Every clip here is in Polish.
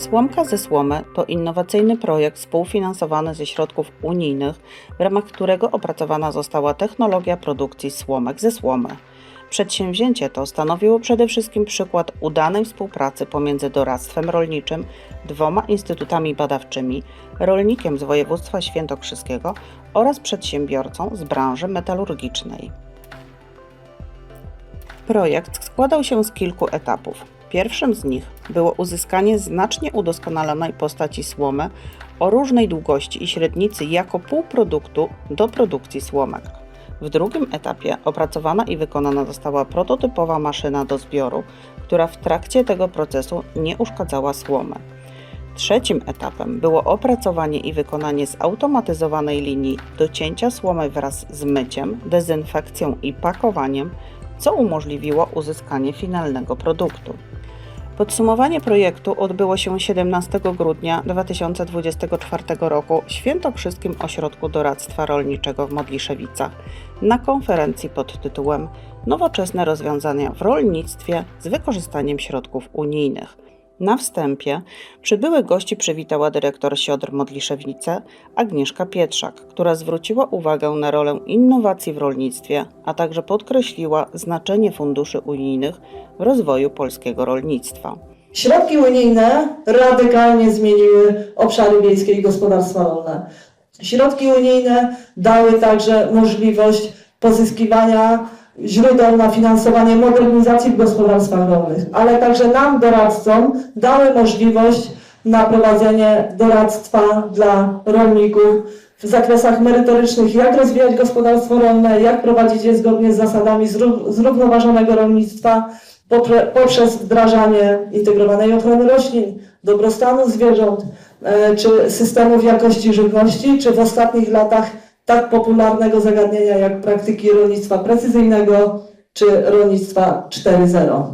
Słomka ze słomy to innowacyjny projekt współfinansowany ze środków unijnych, w ramach którego opracowana została technologia produkcji słomek ze słomy. Przedsięwzięcie to stanowiło przede wszystkim przykład udanej współpracy pomiędzy doradztwem rolniczym, dwoma instytutami badawczymi, rolnikiem z województwa świętokrzyskiego oraz przedsiębiorcą z branży metalurgicznej. Projekt składał się z kilku etapów. Pierwszym z nich było uzyskanie znacznie udoskonalonej postaci słomy o różnej długości i średnicy jako półproduktu do produkcji słomek. W drugim etapie opracowana i wykonana została prototypowa maszyna do zbioru, która w trakcie tego procesu nie uszkadzała słomy. Trzecim etapem było opracowanie i wykonanie zautomatyzowanej linii do cięcia słomy wraz z myciem, dezynfekcją i pakowaniem, co umożliwiło uzyskanie finalnego produktu. Podsumowanie projektu odbyło się 17 grudnia 2024 roku w Świętokrzyskim Ośrodku Doradztwa Rolniczego w Modliszewicach na konferencji pod tytułem Nowoczesne rozwiązania w rolnictwie z wykorzystaniem środków unijnych. Na wstępie przybyłych gości przywitała dyrektor Siodr Modliszewice Agnieszka Pietrzak, która zwróciła uwagę na rolę innowacji w rolnictwie, a także podkreśliła znaczenie funduszy unijnych w rozwoju polskiego rolnictwa. Środki unijne radykalnie zmieniły obszary wiejskie i gospodarstwa rolne. Środki unijne dały także możliwość pozyskiwania źródeł na finansowanie modernizacji w gospodarstwach rolnych, ale także nam, doradcom, dały możliwość na prowadzenie doradztwa dla rolników w zakresach merytorycznych, jak rozwijać gospodarstwo rolne, jak prowadzić je zgodnie z zasadami zró- zrównoważonego rolnictwa, poprzez wdrażanie integrowanej ochrony roślin, dobrostanu zwierząt, e, czy systemów jakości żywności, czy w ostatnich latach tak popularnego zagadnienia jak praktyki rolnictwa precyzyjnego, czy rolnictwa 4.0.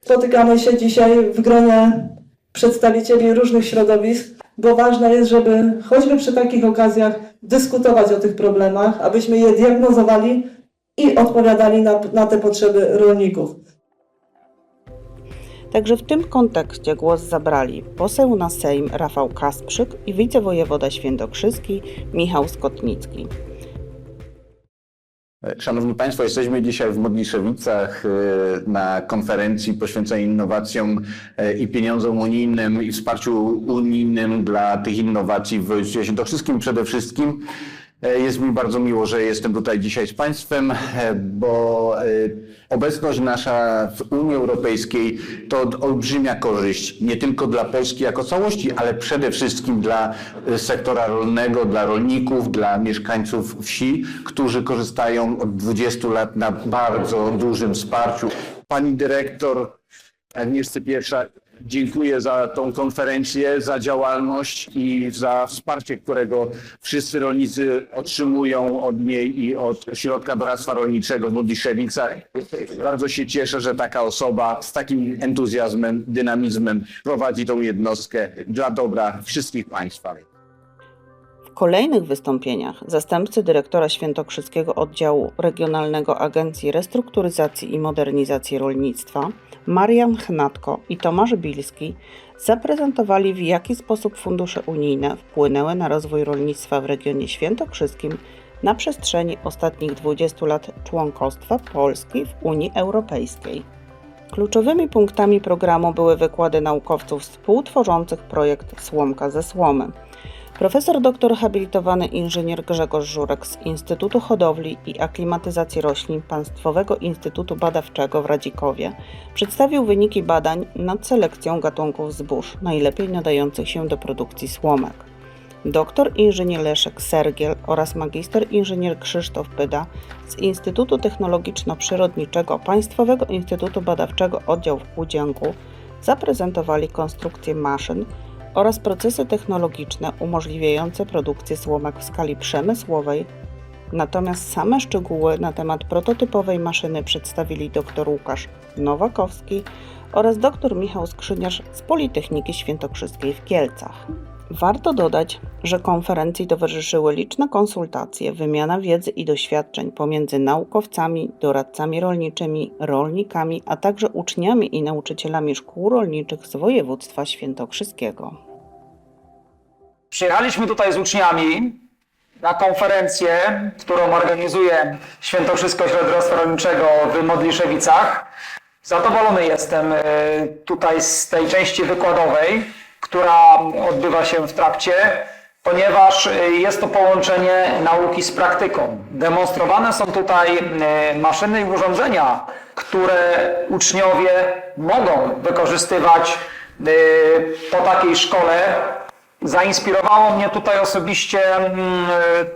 Spotykamy się dzisiaj w gronie przedstawicieli różnych środowisk, bo ważne jest, żeby choćby przy takich okazjach dyskutować o tych problemach, abyśmy je diagnozowali i odpowiadali na, na te potrzeby rolników. Także w tym kontekście głos zabrali poseł na Sejm Rafał Kasprzyk i wicewojewoda świętokrzyski Michał Skotnicki. Szanowni Państwo, jesteśmy dzisiaj w Modliszewicach e, na konferencji poświęconej innowacjom e, i pieniądzom unijnym i wsparciu unijnym dla tych innowacji w województwie świętokrzyskim przede wszystkim. E, Jest mi bardzo miło, że jestem tutaj dzisiaj z Państwem, e, bo e, obecność nasza w Unii Europejskiej to olbrzymia korzyść, nie tylko dla Polski jako całości, ale przede wszystkim dla sektora rolnego, dla rolników, dla mieszkańców wsi, którzy korzystają od 20 lat na bardzo dużym wsparciu. Pani dyrektor Agnieszce Pierwsza, dziękuję za tą konferencję, za działalność i za wsparcie, którego wszyscy rolnicy otrzymują od niej i od Środka Doradztwa Rolniczego w Modliszewicach. Bardzo się cieszę, że taka osoba z takim entuzjazmem, dynamizmem prowadzi tą jednostkę dla dobra wszystkich Państwa. W kolejnych wystąpieniach zastępcy dyrektora Świętokrzyskiego Oddziału Regionalnego Agencji Restrukturyzacji i Modernizacji Rolnictwa Marian Chnatko i Tomasz Bilski zaprezentowali w jaki sposób fundusze unijne wpłynęły na rozwój rolnictwa w regionie świętokrzyskim na przestrzeni ostatnich 20 lat członkostwa Polski w Unii Europejskiej. Kluczowymi punktami programu były wykłady naukowców współtworzących projekt Słomka ze Słomy. Profesor doktor habilitowany inżynier Grzegorz Żurek z Instytutu Hodowli i Aklimatyzacji Roślin Państwowego Instytutu Badawczego w Radzikowie przedstawił wyniki badań nad selekcją gatunków zbóż najlepiej nadających się do produkcji słomek. Doktor inżynier Leszek Sergiel oraz magister inżynier Krzysztof Pyda z Instytutu Technologiczno-Przyrodniczego Państwowego Instytutu Badawczego Oddział w Łudzianku zaprezentowali konstrukcję maszyn oraz procesy technologiczne umożliwiające produkcję słomek w skali przemysłowej. Natomiast same szczegóły na temat prototypowej maszyny przedstawili dr Łukasz Nowakowski oraz dr Michał Skrzyniarz z Politechniki Świętokrzyskiej w Kielcach. Warto dodać, że konferencji towarzyszyły liczne konsultacje, wymiana wiedzy i doświadczeń pomiędzy naukowcami, doradcami rolniczymi, rolnikami, a także uczniami i nauczycielami szkół rolniczych z województwa świętokrzyskiego. Przyjechaliśmy tutaj z uczniami na konferencję, którą organizuje Świętokrzysko Środowiska Rolniczego w Modliszewicach. Zadowolony jestem e, tutaj z tej części wykładowej, która odbywa się w trakcie, ponieważ e, jest to połączenie nauki z praktyką. Demonstrowane są tutaj e, maszyny i urządzenia, które uczniowie mogą wykorzystywać e, po takiej szkole Zainspirowało mnie tutaj osobiście mm,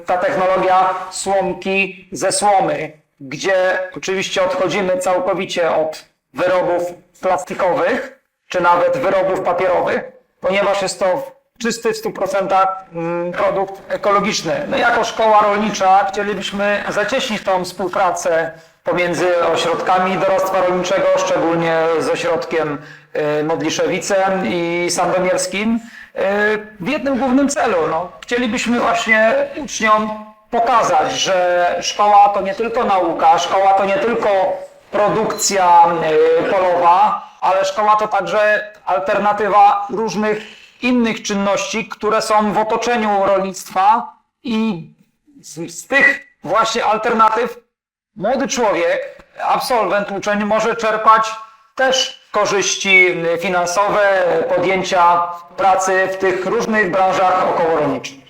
ta technologia słomki ze słomy, gdzie oczywiście odchodzimy całkowicie od wyrobów plastikowych, czy nawet wyrobów papierowych, ponieważ jest to czysty w 100% mm, produkt ekologiczny. My jako szkoła rolnicza chcielibyśmy zacieśnić tą współpracę pomiędzy ośrodkami doradztwa rolniczego, szczególnie z ośrodkiem y, Modliszewice i Sandomierskim, y, w jednym głównym celu. No, chcielibyśmy właśnie uczniom pokazać, że szkoła to nie tylko nauka, szkoła to nie tylko produkcja y, polowa, ale szkoła to także alternatywa różnych innych czynności, które są w otoczeniu rolnictwa i z, z tych właśnie alternatyw młody człowiek, absolwent uczeń może czerpać też korzyści finansowe, podjęcia pracy w tych różnych branżach okołorolniczych.